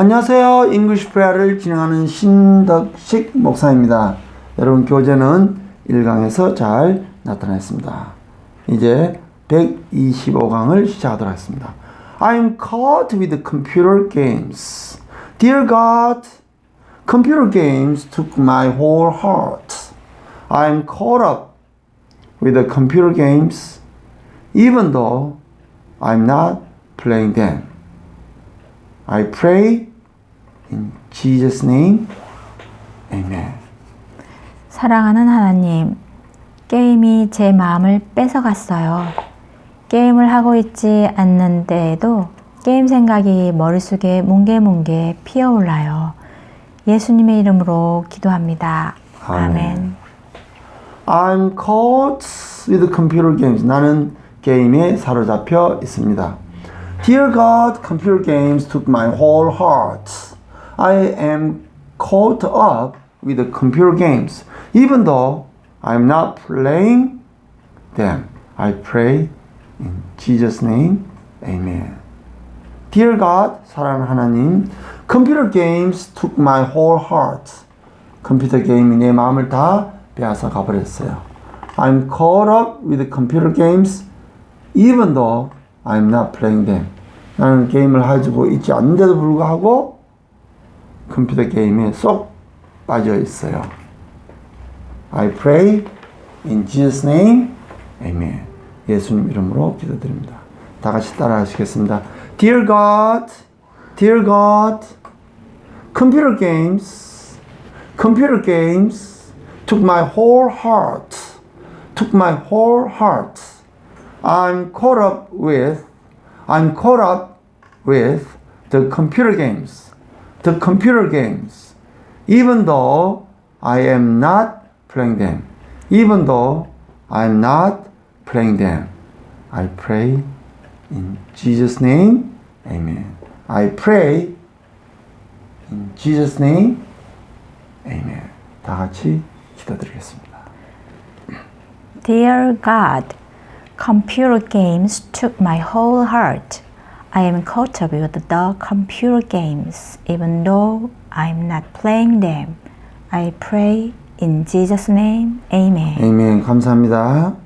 안녕하세요. 잉글리시 프레어를 진행하는 신덕식 목사입니다. 여러분 교재는 1강에서 잘 나타났습니다. 이제 125강을 시작하도록 하겠습니다. I'm caught with computer games. Dear God, computer games took my whole heart. I'm caught up with the computer games even though I'm not playing them. I pray in Jesus' name. Amen. 사랑하는 하나님, 게임이 제 마음을 뺏어갔어요. 게임을 하고 있지 않는데에도 게임 생각이 머릿속에 뭉게뭉게 피어올라요. 예수님의 이름으로 기도합니다. 아멘. I'm caught with computer games. 나는 게임에 사로잡혀 있습니다. Dear God, computer games took my whole heart. I am caught up with the computer games, even though I'm not playing them. I pray in Jesus' name. Amen. Dear God, 사랑하는 하나님, computer games took my whole heart. 컴퓨터 게임이 내 마음을 다 빼앗아 가버렸어요. I'm caught up with computer games even though I'm not playing them. 나는 게임을 가지고 있지 않는데도 불구하고 컴퓨터 게임에 쏙 빠져 있어요. I pray in Jesus' name. Amen. 예수님 이름으로 기도드립니다. 다 같이 따라 하시겠습니다. Dear God, Dear God, computer games, computer games took my whole heart, took my whole heart. I'm caught up with, I'm caught up with the computer games, the computer games, even though I am not playing them, even though I'm not playing them. I pray in Jesus' name, Amen. I pray in Jesus' name, Amen. 다 같이 기도드리겠습니다. Dear God, computer games took my whole heart. I am caught up with the computer games, even though I'm not playing them. I pray in Jesus' name. Amen. Amen. 감사합니다.